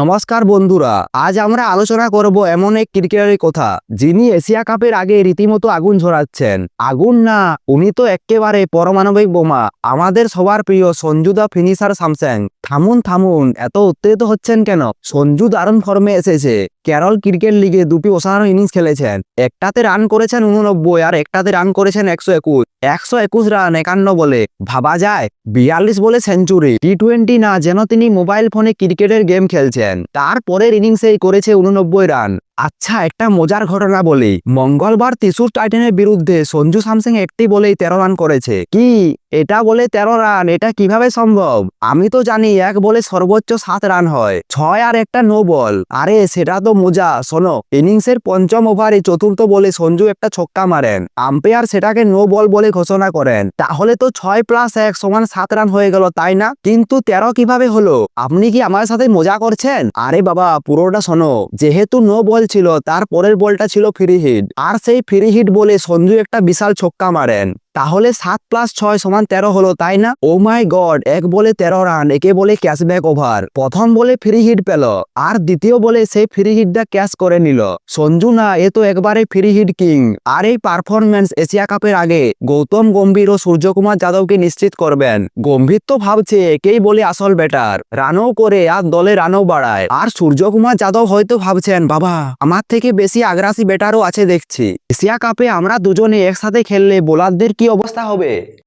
নমস্কার বন্ধুরা, আজ আমরা আলোচনা করব এমন এক ক্রিকেটারের কথা, যিনি এশিয়া কাপের আগে রীতিমতো আগুন ঝরাচ্ছেন। আগুন না, উনি তো একেবারে পরমাণবিক বোমা। আমাদের সবার প্রিয় সঞ্জুদা ফিনিশার স্যামসাং। থামুন থামুন, এত উত্তেজিত হচ্ছেন কেন? সঞ্জু দারুণ ফর্মে এসেছে। কেরল ক্রিকেট লিগে দুটি অসাধারণ ইনিংস খেলেছেন। একটাতে রান করেছেন উননব্বই আর একটাতে রান করেছেন একশো একুশ। একশো একুশ রান একান্ন বলে। ভাবা যায়, বিয়াল্লিশ বলে সেঞ্চুরি টি টোয়েন্টি না যেন তিনি মোবাইল ফোনে ক্রিকেটের গেম খেলছেন। তারপরের ইনিংসেই করেছে উননব্বই রান আচ্ছা একটা মজার ঘটনা বলি। মঙ্গলবার ত্রিশুর টাইটানের বিরুদ্ধে সঞ্জু স্যামসিং একটি বলেই তেরো রান করেছে। কি? এটা বলে তেরো রান? এটা কীভাবে সম্ভব? আমি তো জানি এক বলে সর্বোচ্চ সাত রান হয়। ছয় আর একটা নো বল আরে, সেটা তো মজা। শোনো, ইনিংসের পঞ্চম ওভারে চতুর্থ বলে সঞ্জু একটা ছক্কা মারেন। আম্পায়ার সেটাকে নো বল বলে ঘোষণা করেন। তাহলে তো ছয় প্লাস এক সমান সাত রান হয়ে গেল, তাই না? কিন্তু তেরো কীভাবে হলো? আপনি কি আমার সাথে মজা করছেন? আরে বাবা, পুরোটা শোনো। যেহেতু নো বল ছিল, তার পরের বলটা ছিল ফ্রি হিট আর সেই ফ্রি হিট বলে সঞ্জু একটা বিশাল ছক্কা মারেন। তাহলে সাত প্লাস ছয় সমান তেরো হলো, তাই না? ও মাই গড এক বলে তেরো রান একে বলে ক্যাশব্যাক ওভার প্রথম বলে ফ্রি হিট পেল, আর দ্বিতীয় বলে সেই ফ্রি হিটটা ক্যাশ করে নিল। সঞ্জু না, এ তো একবারে ফ্রি হিট কিং আর এই পারফরমেন্স এশিয়া কাপের আগে, গৌতম গম্ভীর ও সূর্যকুমার যাদবকে নিশ্চিত করবেন। গম্ভীর তো ভাবছে, একেই বলে আসল ব্যাটার রানও করে, আর দলে রানও বাড়ায়। আর সূর্যকুমার যাদব হয়তো ভাবছেন, বাবা, আমার থেকে বেশি আগ্রাসী ব্যাটারও আছে দেখছি। এশিয়া কাপে আমরা দুজনে একসাথে খেললে বোলারদের কি অবস্থা হবে?